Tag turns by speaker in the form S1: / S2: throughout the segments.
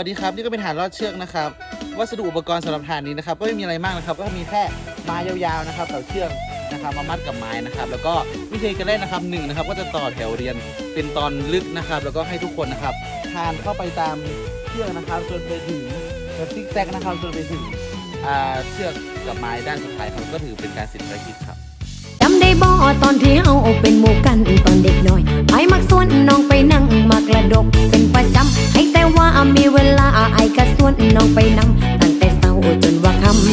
S1: วัสดีครับนี่ก็เป็นฐานลอดเชือกนะครับ วัสดุอุปกรณ์สำหรับฐานนี้นะครับ ก็ไม่มีอะไรมากนะครับ ก็มีแค่ไม้ยาวๆนะครับกับเชือกนะครับมามัดกับไม้นะครับ แล้วก็วิธีการเล่นนะครับหนึ่งนะครับ ก็จะต่อแถวเรียนเป็นตอนลึกนะครับ แล้วก็ให้ทุกคนนะครับทานเข้าไปตามเชือกนะครับจนไปถึงแบบซิกแซกนะครับจนไปถึงอ่าเชือกกับไม้ด้านสุดท้ายครับก็ถือเป็นการสร็จภารกิจครับ
S2: จำได้บ่ตอนที่เฮาเป็นหมู่กันตอนเด็กน้อย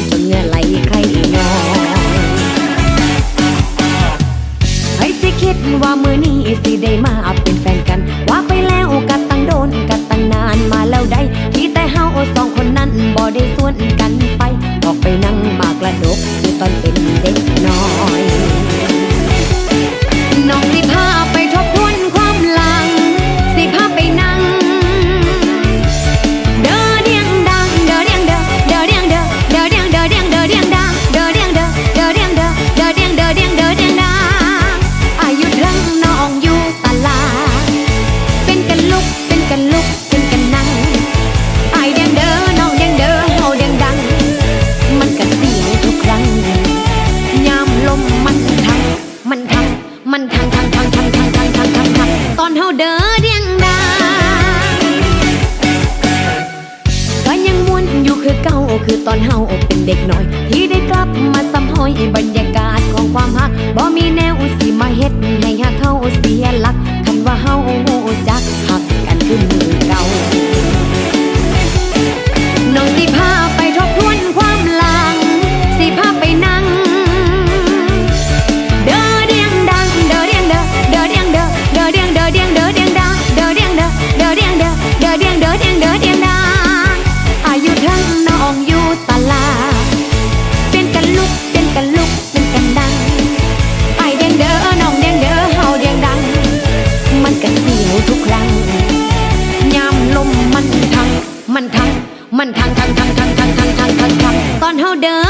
S2: จนเหงื่อไหลใครนอให้สิคิดว่ามือนี้สิได้มาเป็นแฟนกัน ว่าไปแล้วกัตั้งโดนกัตั้งนานมาแล้วได้ ที่แต่เฮาสองคนนั้นบ่ได้ส่วนกันไป ออกไปนั่งมากระดกอยู่ตอนเป็นเด็กน้อยน้อง เฮาเด้อเรียงดาก็ยังม่วนอยู่คือเก่าคือตอนเฮาเป็นเด็กน้อย ที่ได้กลับมาซ้ำหอยบรรยากาศของความฮักบ่มีแนวสิมาเฮ็ดให้ฮักเฮาเสียหลักคันว่าเฮาจัก hồ đỡ